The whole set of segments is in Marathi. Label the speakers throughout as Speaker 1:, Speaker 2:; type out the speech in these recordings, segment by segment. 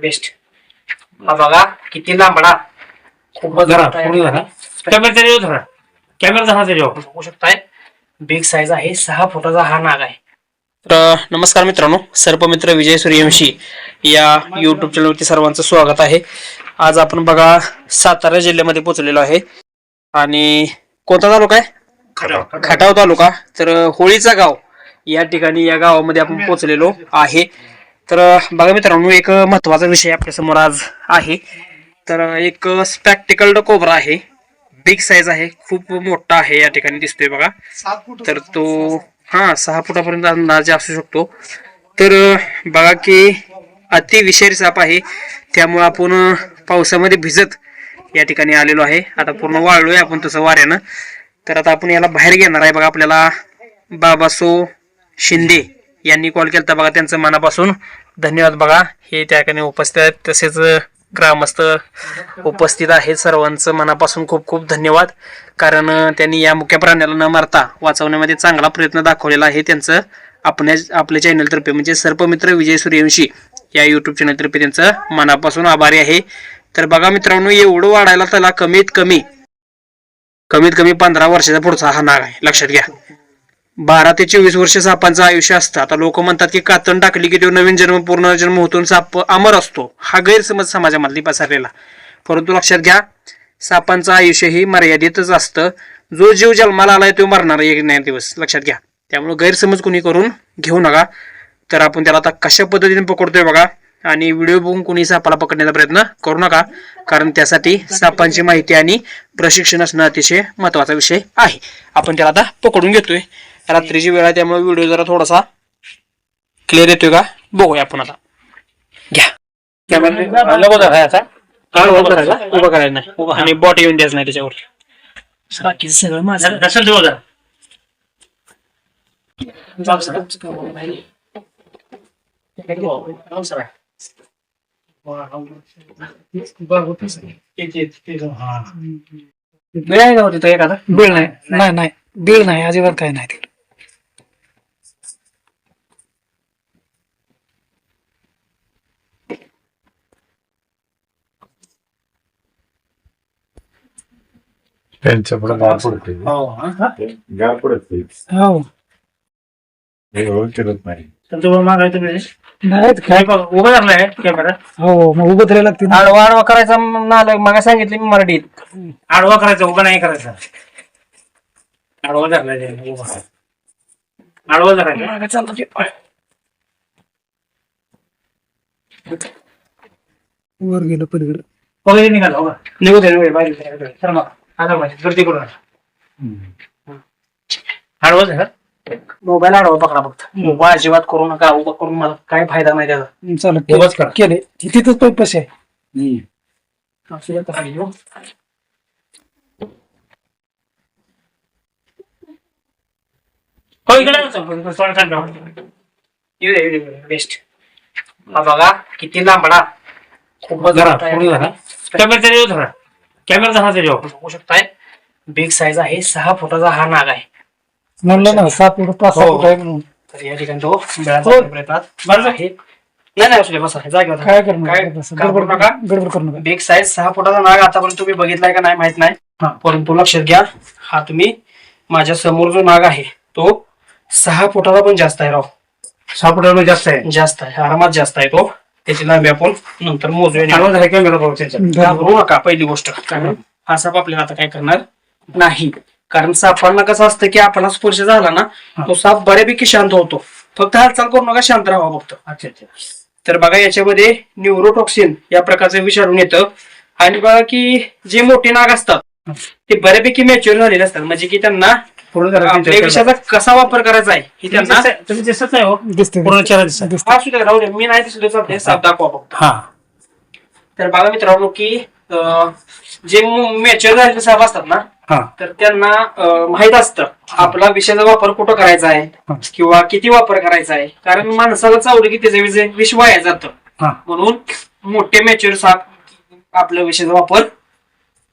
Speaker 1: बेस्ट हा बघा किती लांबडा. खूपच मोठा आहे.
Speaker 2: पुढे धरा.
Speaker 1: बघू शकताय बिग साईज आहे सहा फुटाचा हा नाग आहे. तर नमस्कार मित्रांनो सर्पमित्र विजय सूर्यवंशी या युट्यूब चॅनलवरती सर्वांचं स्वागत आहे. आज आपण बघा सातारा जिल्ह्यामध्ये पोहोचलेलो आहे. आणि कोणता तालुका आहे? खटाव तालुका. तर होळीचा गाव. या ठिकाणी या गावामध्ये आपण पोहोचलेलो आहे. तर बघा मित्रांनो एक महत्त्वाचा विषय आपल्यासमोर आज आहे. तर एक स्पॅक्टिकल्ड कोबरा आहे. बिग साईज आहे खूप मोठा आहे या ठिकाणी दिसतोय बघा. तर तो हा सहा फुटापर्यंत अंदाजे असू शकतो. तर बघा की अति विषारी साप आहे. त्यामुळे आपण पावसामध्ये भिजत या ठिकाणी आलेलो आहे. आता पूर्ण वाळलोय आपण तसं वाऱ्यानं. तर आता आपण याला बाहेर घेणार आहे बघा आपल्याला. बाबासो शिंदे यांनी कॉल केला बघा त्यांचं मनापासून. धन्यवाद बघा. हे त्या ठिकाणी उपस्थित आहेत. तसेच ग्रामस्थ उपस्थित आहेत. सर्वांचं मनापासून खूप खूप धन्यवाद. कारण त्यांनी या मुख्य प्राण्याला न मारता वाचवण्यामध्ये चांगला प्रयत्न दाखवलेला आहे त्यांचं आपल्या आपल्या चॅनलतर्फे. म्हणजे सर्पमित्र विजय सूर्यवंशी या युट्यूब चॅनलतर्फे त्यांचं मनापासून आभारी आहे. तर बघा मित्रांनो एवढं वाढायला त्याला कमीत कमी कमीत कमी पंधरा वर्षाचा पुढचा हा नाग आहे. लक्षात घ्या. बारा ते चोवीस वर्ष सापांचं आयुष्य असतं. आता लोक म्हणतात की कातण टाकली की तो नवीन जन्म पूर्ण जन्म होतो आणि साप अमर असतो. हा गैरसमज समाजामधली पसरलेला. परंतु लक्षात घ्या सापांचं आयुष्य ही मर्यादितच असतं. जो जीव जन्माला आलाय तो मरणार एक नाही दिवस. लक्षात घ्या. त्यामुळे गैरसमज कोणी करून घेऊ नका. तर आपण त्याला आता कशा पद्धतीने पकडतोय बघा. आणि व्हिडिओ बघून कोणी सापाला पकडण्याचा प्रयत्न करू नका. कारण त्यासाठी सापांची माहिती आणि प्रशिक्षण असणं अतिशय महत्त्वाचा विषय आहे. आपण त्याला आता पकडून घेतोय. रात्रीची वेळ आहे त्यामुळे व्हिडिओ जरा थोडासा क्लिअर येतोय का? बघूया आपण आता. घ्या. उभं करायला? नाही. आणि बॉट येऊन द्यायचं नाही त्याच्यावर. बाकीचं सगळं माझं. वेळ आहे का होती तो एखादा?
Speaker 3: बीळ नाही. नाही नाही. बीळ नाही. अजिबात काही नाही
Speaker 4: त्यांच्या पुढे गाव पडते गाव पडते
Speaker 3: हो?
Speaker 4: हे. करत नाही.
Speaker 2: तुमचं मागायचं
Speaker 3: काय
Speaker 2: उभा कॅमेरा
Speaker 3: हो मग उभं तरी लागते.
Speaker 1: आडवा आडवा करायचा नालक मग सांगितलं मी मराठीत.
Speaker 2: आडवा करायचा उभा नाही करायचा. आडवा धरलाय आडवा धरायचा.
Speaker 3: वर गेलं पलीकडे.
Speaker 2: वगैरे निघाला उभा
Speaker 1: निघू दे निघू दे, बाहेर.
Speaker 2: चल मग. आता माहिती गर्दी करू नका आडवा धरा
Speaker 1: मोबाईल आडवा पकडा फक्त. मोबाईल अजिबात करू नका उभा करून मला काय फायदा नाही त्याचा.
Speaker 2: उभंच करा.
Speaker 3: केले. तिथेच पैसे आहे.
Speaker 1: असू.
Speaker 2: हो इकडे या, चल. थोडं थंड हवा.
Speaker 1: येऊ दे, येऊ दे, येऊ दे. बेस्ट हा बघा किती लांबडा. खूपच
Speaker 2: जरा. पुढे जरा. कॅमेरा तरी धरा कॅमेरा जरा तरी
Speaker 1: बघू शकताय. बिग साईज आहे. सहा फुटाचा हा नाग आहे.
Speaker 3: म्हणलं ना सात फुट पाच सहा
Speaker 2: हो.
Speaker 3: फुट आहे म्हणून.
Speaker 1: तर या ठिकाणी तो बेळाचा येतात
Speaker 2: बरं.
Speaker 1: आहे. नाही नाही असू दे बसा.
Speaker 3: काय
Speaker 1: काय
Speaker 3: करणार असं
Speaker 1: काय करू
Speaker 3: गडबड
Speaker 1: नका.
Speaker 3: गडबड करू नका.
Speaker 1: बिग साईज सहा फुटाचा नाग आतापर्यंत तुम्ही बघितलाय का नाही माहीत नाही.
Speaker 2: हा.
Speaker 1: परंतु लक्षात घ्या हा तुम्ही माझ्यासमोर जो नाग आहे तो सहा फुटाचा पण जास्त आहे राव.
Speaker 2: सहा फुटावर जास्त आहे.
Speaker 1: जास्त आहे. आरामात जास्त आहे तो. त्याची लांबी आपण नंतर मोजूया.
Speaker 2: कॅमेरा बघू त्याच्यात?
Speaker 1: घाबरू नका पहिली गोष्ट. कारण हा साप आपल्याला आता काय करणार नाही. कारण सापांना कसं असतं की आपण स्पर्श झाला ना तो साप बऱ्यापैकी शांत होतो. फक्त हालचाल करू नका शांत राहा फक्त.
Speaker 2: अच्छा अच्छा.
Speaker 1: तर बघा याच्यामध्ये न्यूरोटॉक्सिन या प्रकारचं विषाणून येतं. आणि बघा की जे मोठे नाग असतात ते बऱ्यापैकी मॅच्युअर झालेले असतात. म्हणजे की त्यांना
Speaker 2: पूर्ण
Speaker 1: आपल्या विषयाचा कसा वापर करायचा आहे हे त्यांना
Speaker 2: दिसत- तुम्ही दिसत नाही हो.
Speaker 3: दिसते
Speaker 2: पूर्ण चेहरा दिसत
Speaker 1: हा राहू दे. मी नाही दिसलो चालते दाखवा फक्त.
Speaker 2: हा.
Speaker 1: तर बघा मित्रांनो की अं, जे मॅच्युअर झालेले साप असतात ना
Speaker 2: हा.
Speaker 1: तर त्यांना अं, माहीत असतं आपला विषयाचा वापर कुठं करायचा आहे. किंवा किती वापर करायचा आहे. कारण माणसाला चावलं की त्याचं विष- विष वाया जातं.
Speaker 2: हा.
Speaker 1: म्हणून मोठे मॅच्युअर साप आपल्या विषयाचा वापर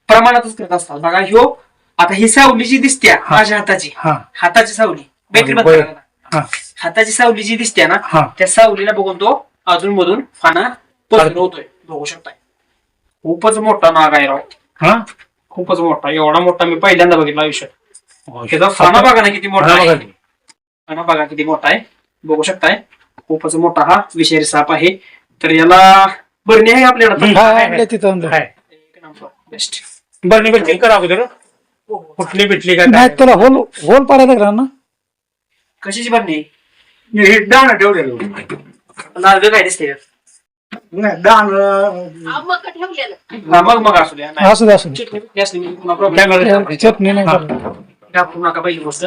Speaker 1: प्रमाणातच करत असतात. बघा ह्यो आता ही सावली जी दिसते माझ्या हाताची.
Speaker 2: हा.
Speaker 1: हाताची सावली. बॅटरी
Speaker 2: बरं.
Speaker 1: बंद.
Speaker 2: हा.
Speaker 1: हाताची सावली जी दिसते ना
Speaker 2: हा.
Speaker 1: त्या सावलीला बघून तो अजून मधून फाना पसरवतोय. बघू शकताय. खूपच मोठा नाग आहे राव.
Speaker 2: हा?
Speaker 1: खूपच मोठा. एवढा मोठा मी पहिल्यांदा बघितला आयुष्यात. त्याचा फाना बघा ना किती मोठा
Speaker 2: हा, बघा
Speaker 1: आहे
Speaker 2: की.
Speaker 1: फाना बघा किती मोठा आहे. बघू शकताय. खूपच मोठा हा विषारी साप आहे. तर याला बरणी आहे आपल्याला.
Speaker 3: हा आणले तिथं. आणलं
Speaker 1: बेस्ट
Speaker 2: बरणी भेटली करा अगोदर. कुठली भेटली का
Speaker 3: नाही
Speaker 2: काय?
Speaker 3: त्याला होल होल पाडायला लागला ना
Speaker 1: कशाची बरणी
Speaker 2: हे दाणं ठेवलेलं.
Speaker 1: नारळ काय दिसते
Speaker 2: नाही दाणं
Speaker 1: हा, मग मग असू द्या. नाही.
Speaker 3: असू दे असू दे.
Speaker 1: चटणी बिटणी असली की पुन्हा problem.
Speaker 2: कॅमेरा
Speaker 3: चटणी नाही करणार.
Speaker 1: घाबरू नका पहिली गोष्ट.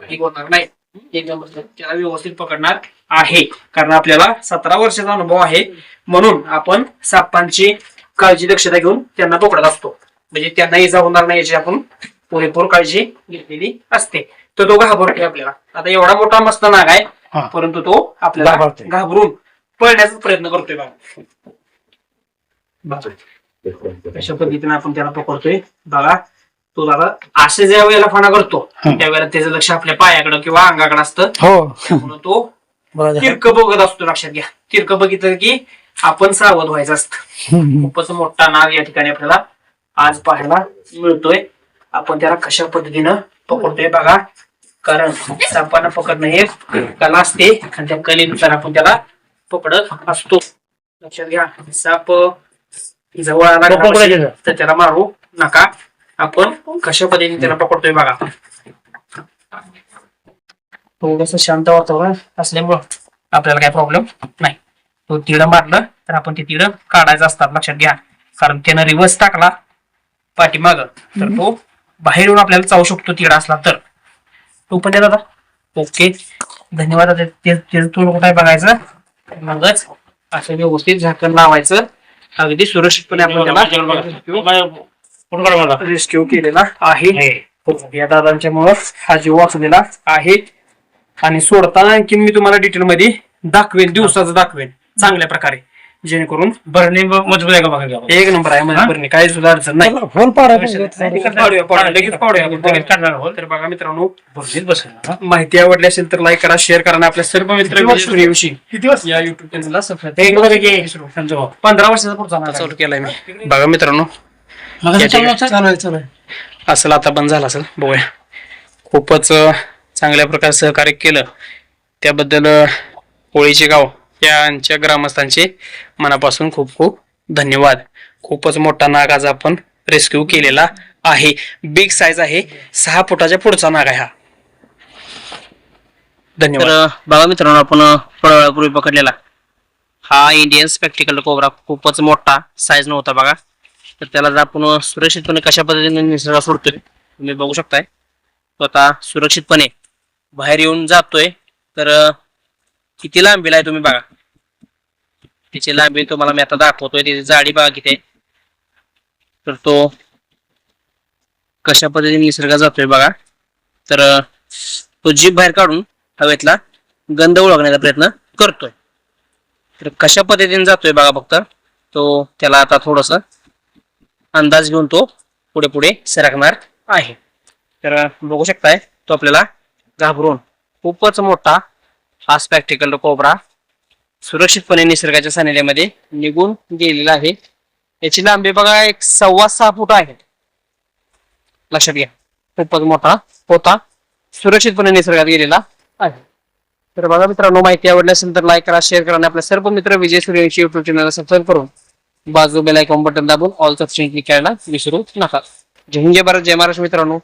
Speaker 1: ठीक होणार नाही. एक नंबर त्याला व्यवस्थित पकडणार आहे. कारण आपल्याला सतरा वर्षाचा अनुभव आहे. म्हणून आपण सापांची काळजी दक्षता घेऊन त्यांना पकडत असतो. म्हणजे त्यांना इजा होणार नाही याची आपण पुरेपूर काळजी घेतलेली असते. तर तो घाबरतोय आपल्याला. आता एवढा मोठा मस्त नाग आहे. परंतु तो आपल्याला. घाबरून पळण्याचा प्रयत्न करतोय बघा अशा पद्धतीने आपण त्याला पकडतोय. बघा तो दादा असे ज्या वेळेला फणा करतो त्यावेळेला त्याचं लक्ष आपल्या पायाकडं किंवा अंगाकडे असतं.
Speaker 3: हो.
Speaker 1: तो. तिरक बघत असतो लक्षात घ्या. तिरक बघितलं की आपण सावध व्हायचं असतं. खूपच मोठा नाग या ठिकाणी आपल्याला आज पाहायला मिळतोय. आपण त्याला कशा पद्धतीनं पकडतोय बघा. कारण सापांना पकडणं हे कला असते. आणि त्या कलेनुसार आपण त्याला पकडत असतो. लक्षात घ्या साप जवळ आला. तर त्याला मारू नका. आपण कशा पद्धतीने त्याला पकडतोय बघा. थोडस शांत वातावरण असल्यामुळं आपल्याला काही प्रॉब्लेम नाही. तो तिड मारलं तर आपण ते तिड काढायचं असतात लक्षात घ्या. कारण त्यानं रिवर्स टाकला. पाठीमाग. तर तो बाहेर येऊन आपल्याला चावू शकतो तिडा असला तर. तो पण दादा. ओके. धन्यवाद. आता ते ते तू कुठे बघायचं? मगच असं व्यवस्थित झाकण लावायचं. अगदी सुरक्षितपणे आपण त्याला रेस्क्यू केलेला आहे.
Speaker 2: हे.
Speaker 1: या दादांच्या मुळे हा जीव वाचलेला आहे. आणि सोडताना आणखी मी तुम्हाला डिटेल मध्ये दाखवेन दिवसाचं दाखवेन चांगल्या प्रकारे. जेणेकरून
Speaker 2: बरणी मजबूत आहे का बघा?
Speaker 1: एक नंबर आहे माझ्या बरणी काही सुद्धा अडचण नाही
Speaker 3: पाडायला पाहिजे.
Speaker 1: पाडूया, पाडूया, लगेच पाडूया आपण.
Speaker 2: लगेच काढणार आहोत.
Speaker 1: तर बघा मित्रांनो
Speaker 2: बरणीत बसेल?
Speaker 1: माहिती आवडली असेल तर लाईक करा शेअर करा आणि आपल्या सर्व मित्र
Speaker 2: किती वर्ष?
Speaker 1: सूर्यवंशी
Speaker 2: किती वाजता
Speaker 1: या युट्यूब चॅनलला सबस्क्राईब. पंधरा वर्षाचा पुढचा चालू केलाय मी बघा मित्रांनो
Speaker 2: मगाशी चालू होतं?
Speaker 3: चालू आहे चालू आहे
Speaker 1: असेल आता बंद झाला असेल बघूया खूपच अं, चांगल्या प्रकारे सहकार्य केलं त्याबद्दल अं, होळीचे गाव यांच्या ग्रामस्थांचे मनापासून खूप खूप धन्यवाद. खूपच मोठा नाग आज आपण रेस्क्यू केलेला आहे. बिग साईज आहे. सहा फुटाच्या पुढचा नाग आहे हा. धन्यवाद.
Speaker 5: बघा मित्रांनो आपण पडवळापूर्वी पकडलेला. हा इंडियन स्पेक्टिकल कोबरा खूपच मोठा साईज नव्हता बघा. तर त्याला जर आपण सुरक्षितपणे कशा पद्धतीने निसर्गात सोडतोय तुम्ही बघू शकताय. तो आता सुरक्षितपणे बाहेर येऊन जातोय. तर किती लांबीला आहे तुम्ही बघा. तिची लांबी तुम्हाला मी आता दाखवतोय त्याची जाडी बघा किती आहे. तर तो कशा पद्धतीने निसर्गात जातोय बघा. तर तो जीभ बाहेर काढून हवेतला गंध ओळखण्याचा प्रयत्न करतोय. तर कशा पद्धतीने जातोय बघा फक्त तो त्याला आता थोडस अंदाज घेऊन तो पुढे पुढे सरकणार आहे. तर बघू शकताय तो आपल्याला घाबरून खूपच मोठा हा स्पॅक्टिकल कोबरा सुरक्षितपणे निसर्गाच्या सानिध्यामध्ये निघून गेलेला आहे. याची लांबी बघा एक सव्वा सहा फूट आहे. लक्षात घ्या. खूपच मोठा होता. सुरक्षितपणे निसर्गात गेलेला आहे. तर बघा मित्रांनो माहिती आवडली असेल तर लाईक करा शेअर करा आणि आपल्या सर्व मित्र विजय सूर्यवंशी युट्यूब चॅनलला सबस्क्राईब करून बाजू बेल आयकॉन बटन दाबून ऑल सबस्क्रिंग क्लिक करायला विसरू नका. जय हिंद जय भारत जय महाराष्ट्र मित्रांनो.